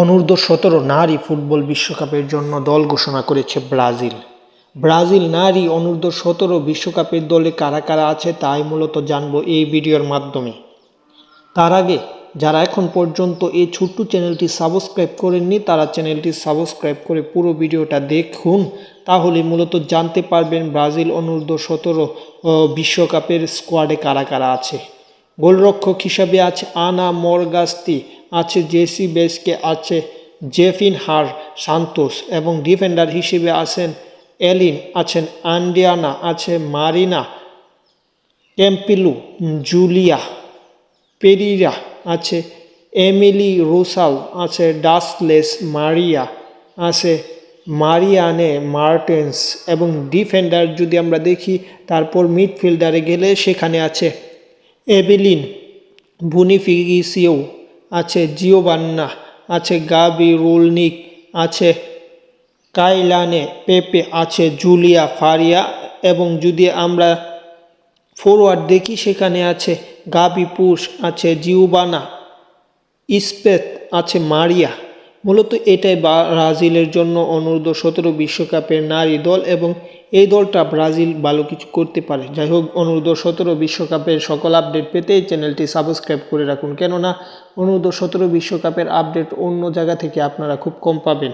অনূর্ধ্ব সতেরো নারী ফুটবল বিশ্বকাপের জন্য দল ঘোষণা করেছে ব্রাজিল। ব্রাজিল নারী অনূর্ধ্ব সতেরো বিশ্বকাপের দলে কারা কারা আছে তাই মূলত জানব এই ভিডিওর মাধ্যমে। তার আগে, যারা এখন পর্যন্ত এই ছোট্ট চ্যানেলটি সাবস্ক্রাইব করেননি, তারা চ্যানেলটি সাবস্ক্রাইব করে পুরো ভিডিওটা দেখুন। তাহলে মূলত জানতে পারবেন ব্রাজিল অনূর্ধ্ব সতেরো বিশ্বকাপের স্কোয়াডে কারা কারা আছে। গোলরক্ষক হিসাবে আছে আনা মরগাস্তি, আছে জেসি বেসকে, আছে জেফিন হার সান্তোস এবং ডিফেন্ডার হিসেবে আছেন এলিন, আছেন আন্ডিয়ানা, আছে মারিনা টেম্পিলু, জুলিয়া পেরিরা, আছে এমিলি রুসাল, আছে ডাসলেস মারিয়া, আছে মারিয়ানে মার্টেন্স এবং ডিফেন্ডার যদি আমরা দেখি, তারপর মিডফিল্ডারে গেলে সেখানে আছে এবেলিন বুনিফিগিসিও আছে, জিওবান্না আছে গাবি রুলনিক আছে, কাইলানে পেপে আছে, জুলিয়া ফারিয়া এবং যদি আমরা ফরওয়ার্ড দেখি সেখানে আছে গাবি পুশ আছে জিউবানা ইস্পেত আছে, মারিয়া। মূলত এটাই ব্রাজিলের জন্য অনূর্ধ্ব সতেরো বিশ্বকাপের নারী দল এবং এই দলটা ব্রাজিল ভালো কিছু করতে পারে। যাই হোক অনূর্ধ্ব সতেরো বিশ্বকাপের সকল আপডেট পেতে চ্যানেলটি সাবস্ক্রাইব করে রাখুন। কেননা অনূর্ধ্ব সতেরো বিশ্বকাপের আপডেট অন্য জায়গা থেকে আপনারা খুব কম পাবেন।